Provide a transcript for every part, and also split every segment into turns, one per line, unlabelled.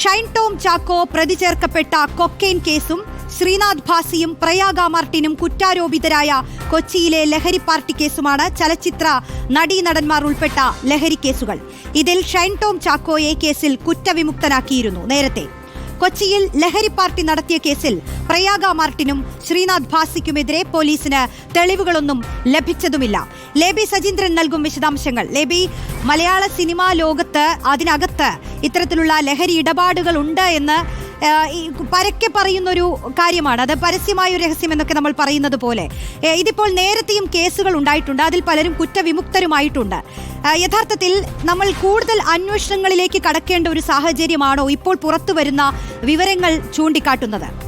ഷൈൻ ടോം ചാക്കോ പ്രതി ചേർക്കപ്പെട്ട കൊക്കെയിൻ കേസും ശ്രീനാഥ് ഭാസിയും പ്രയാഗ മാർട്ടിനും കുറ്റാരോപിതരായ കൊച്ചിയിലെ ലഹരി പാർട്ടി കേസുമാണ് ചലച്ചിത്ര നടീനടന്മാർ ഉൾപ്പെട്ട ലഹരി കേസുകൾ. ഇതിൽ ഷൈൻ ടോം ചാക്കോയെ കേസിൽ കുറ്റവിമുക്തനാക്കിയിരുന്നു നേരത്തെ. കൊച്ചിയിൽ ലഹരി പാർട്ടി നടത്തിയ കേസിൽ പ്രയാഗ മാർട്ടിനും ശ്രീനാഥ് ഭാസിക്കുമെതിരെ പോലീസിന് തെളിവുകളൊന്നും ലഭിച്ചതുമില്ല. ലേബി സജീന്ദ്രൻ നൽകും വിശദാംശങ്ങൾ. ലേബി മലയാള സിനിമാ ലോകത്ത് അതിനകത്ത് ഇത്തരത്തിലുള്ള ലഹരി ഇടപാടുകൾ ഉണ്ട് എന്ന് ഈ പരക്കെ പറയുന്നൊരു കാര്യമാണ്. അത് പരസ്യമായ ഒരു രഹസ്യം എന്നൊക്കെ നമ്മൾ പറയുന്നത് പോലെ. ഇതിപ്പോൾ നേരത്തെയും കേസുകൾ ഉണ്ടായിട്ടുണ്ട്. അതിൽ പലരും കുറ്റവിമുക്തരുമായിട്ടുണ്ട്. യഥാർത്ഥത്തിൽ നമ്മൾ കൂടുതൽ അന്വേഷണങ്ങളിലേക്ക് കടക്കേണ്ട ഒരു സാഹചര്യമാണോ ഇപ്പോൾ പുറത്തു വരുന്ന വിവരങ്ങൾ ചൂണ്ടിക്കാട്ടുന്നത്?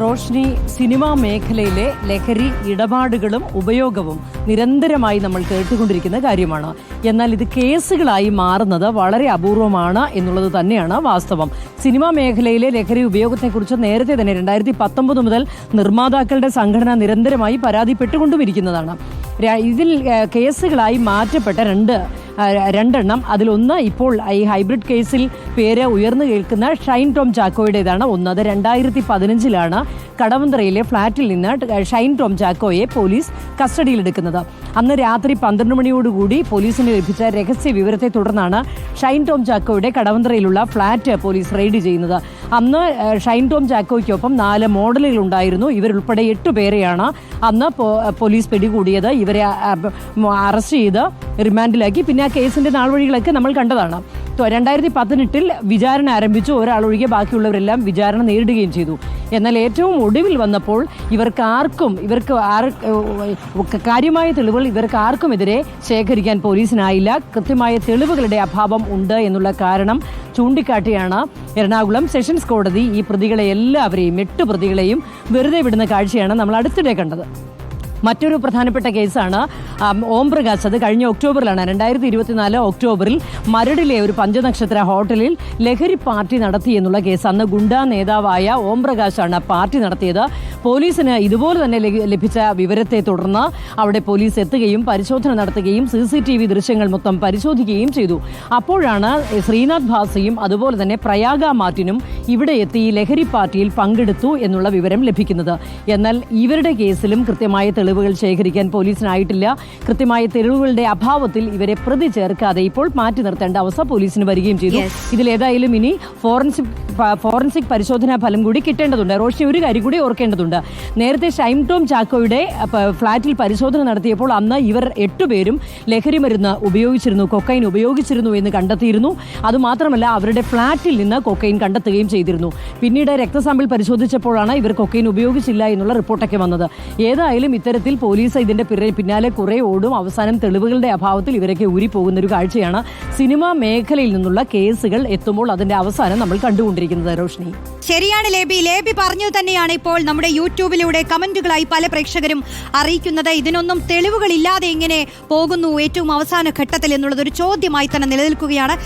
റോഷ്നി സിനിമാ മേഖലയിലെ ലഹരി ഇടപാടുകളും ഉപയോഗവും നിരന്തരമായി നമ്മൾ കേട്ടുകൊണ്ടിരിക്കുന്ന കാര്യമാണ്. എന്നാൽ ഇത് കേസുകളായി മാറുന്നത് വളരെ അപൂർവമാണ് എന്നുള്ളത് തന്നെയാണ് വാസ്തവം. സിനിമാ മേഖലയിലെ ലഹരി ഉപയോഗത്തെക്കുറിച്ച് നേരത്തെ തന്നെ രണ്ടായിരത്തി പത്തൊമ്പത് മുതൽ നിർമ്മാതാക്കളുടെ സംഘടന നിരന്തരമായി പരാതിപ്പെട്ടുകൊണ്ടുമിരിക്കുന്നതാണ്. ഇതിൽ കേസുകളായി മാറ്റപ്പെട്ട രണ്ട് രണ്ടെണ്ണം. അതിലൊന്ന് ഇപ്പോൾ ഈ ഹൈബ്രിഡ് കേസിൽ പേര് ഉയർന്നു കേൾക്കുന്ന ഷൈൻ ടോം ചാക്കോയുടേതാണ് ഒന്ന് അത് രണ്ടായിരത്തി പതിനഞ്ചിലാണ് കടവന്ത്രയിലെ ഫ്ളാറ്റിൽ നിന്ന് ഷൈൻ ടോം ചാക്കോയെ പോലീസ് കസ്റ്റഡിയിലെടുക്കുന്നത്. അന്ന് രാത്രി പന്ത്രണ്ട് മണിയോടുകൂടി പോലീസിന് ലഭിച്ച രഹസ്യ വിവരത്തെ തുടർന്നാണ് ഷൈൻ ടോം ചാക്കോയുടെ കടവന്ത്രയിലുള്ള ഫ്ളാറ്റ് പോലീസ് റെയ്ഡ് ചെയ്യുന്നത്. അന്ന് ഷൈൻ ടോം ചാക്കോയ്ക്കൊപ്പം നാല് മോഡലുകൾ ഉണ്ടായിരുന്നു. ഇവരുൾപ്പെടെ എട്ട് പേരെയാണ് അന്ന് പോലീസ് പിടികൂടിയത്. ഇവരെ അറസ്റ്റ് ചെയ്ത് റിമാൻഡിലാക്കി. പിന്നെ ആ കേസിന്റെ നാൾവഴികളൊക്കെ നമ്മൾ കണ്ടതാണ്. രണ്ടായിരത്തി പതിനെട്ടിൽ വിചാരണ ആരംഭിച്ചു. ഒരാൾ ഒഴികെ ബാക്കിയുള്ളവരെല്ലാം വിചാരണ നേരിടുകയും ചെയ്തു. എന്നാൽ ഏറ്റവും ഒടുവിൽ വന്നപ്പോൾ ഇവർക്ക് ആർക്കും ഇവർക്ക് ആർ കാര്യമായ തെളിവുകൾ ഇവർക്ക് ആർക്കുമെതിരെ ശേഖരിക്കാൻ പോലീസിനായില്ല. കൃത്യമായ തെളിവുകളുടെ അഭാവം ഉണ്ട് എന്നുള്ള കാരണം ചൂണ്ടിക്കാട്ടിയാണ് എറണാകുളം സെഷൻസ് കോടതി ഈ പ്രതികളെ എല്ലാവരെയും എട്ട് പ്രതികളെയും വെറുതെ വിടുന്ന കാഴ്ചയാണ് നമ്മൾ അടുത്തിടെ കണ്ടത്. മറ്റൊരു പ്രധാനപ്പെട്ട കേസാണ് ഓം പ്രകാശ് അത് കഴിഞ്ഞ ഒക്ടോബറിലാണ് രണ്ടായിരത്തി ഇരുപത്തിനാല് ഒക്ടോബറിൽ മരടിലെ ഒരു പഞ്ചനക്ഷത്ര ഹോട്ടലിൽ ലഹരി പാർട്ടി നടത്തി എന്നുള്ള കേസ്. അന്ന് ഗുണ്ടാ നേതാവായ ഓം പ്രകാശാണ് പാർട്ടി നടത്തിയത്. പോലീസിന് ഇതുപോലെ തന്നെ ലഭിച്ച വിവരത്തെ തുടർന്ന് അവിടെ പോലീസ് എത്തുകയും പരിശോധന നടത്തുകയും സി സി ടി വി ദൃശ്യങ്ങൾ മൊത്തം പരിശോധിക്കുകയും ചെയ്തു. അപ്പോഴാണ് ശ്രീനാഥ് ഭാസയും അതുപോലെ തന്നെ പ്രയാഗ മാർട്ടിനും ഇവിടെ എത്തി ലഹരി പാർട്ടിയിൽ പങ്കെടുത്തു എന്നുള്ള വിവരം ലഭിക്കുന്നത്. എന്നാൽ ഇവരുടെ കേസിലും കൃത്യമായ തെളിവുകൾ ശേഖരിക്കാൻ പോലീസിനായിട്ടില്ല. കൃത്യമായ തെളിവുകളുടെ അഭാവത്തിൽ ഇവരെ പ്രതി ചേർക്കാതെ ഇപ്പോൾ മാറ്റി നിർത്തേണ്ട അവസ്ഥ പോലീസിന് വരികയും ചെയ്തു. ഇതിലേതായാലും ഇനി ഫോറൻസിക് ഫോറൻസിക് പരിശോധനാ ഫലം കൂടി കിട്ടേണ്ടതുണ്ട്. റോഷി ഒരു കാര്യം കൂടി ഓർക്കേണ്ടതുണ്ട്. നേരത്തെ ഷൈം ടോം ചാക്കോയുടെ ഫ്ളാറ്റിൽ പരിശോധന നടത്തിയപ്പോൾ അന്ന് ഇവർ എട്ടുപേരും ലഹരി മരുന്ന് ഉപയോഗിച്ചിരുന്നു കൊക്കൈൻ ഉപയോഗിച്ചിരുന്നു എന്ന് കണ്ടെത്തിയിരുന്നു. അതുമാത്രമല്ല അവരുടെ ഫ്ളാറ്റിൽ നിന്ന് കൊക്കൈൻ കണ്ടെത്തുകയും ചെയ്തിരുന്നു. പിന്നീട് രക്തസാമ്പിൾ പരിശോധിച്ചപ്പോഴാണ് ഇവർ കൊക്കൈൻ ഉപയോഗിച്ചില്ല എന്നുള്ള റിപ്പോർട്ടൊക്കെ വന്നത്. ഏതായാലും ഇത്തരത്തിൽ പോലീസ് ഇതിന്റെ പിന്നാലെ കുറെ ഓടും. അവസാനം തെളിവുകളുടെ അഭാവത്തിൽ ഇവരൊക്കെ ഊരിപ്പോകുന്ന ഒരു കാഴ്ചയാണ്. സിനിമാ മേഖലയിൽ നിന്നുള്ള കേസുകൾ എത്തുമ്പോൾ അതിന്റെ അവസാനം നമ്മൾ കണ്ടുകൊണ്ടിരിക്കുന്നത് റോഷ്നി
ശരിയാണ് ലേബി. ലേബി പറഞ്ഞത് തന്നെയാണ് ഇപ്പോൾ നമ്മുടെ യൂട്യൂബിലൂടെ കമന്റുകളായി പല പ്രേക്ഷകരും അറിയിക്കുന്നത്. ഇതിനൊന്നും തെളിവുകളില്ലാതെ എങ്ങനെ പോകുന്നു ഏറ്റവും അവസാന ഘട്ടത്തിൽ എന്നുള്ളത് ഒരു ചോദ്യമായി തന്നെ നിലനിൽക്കുകയാണ്.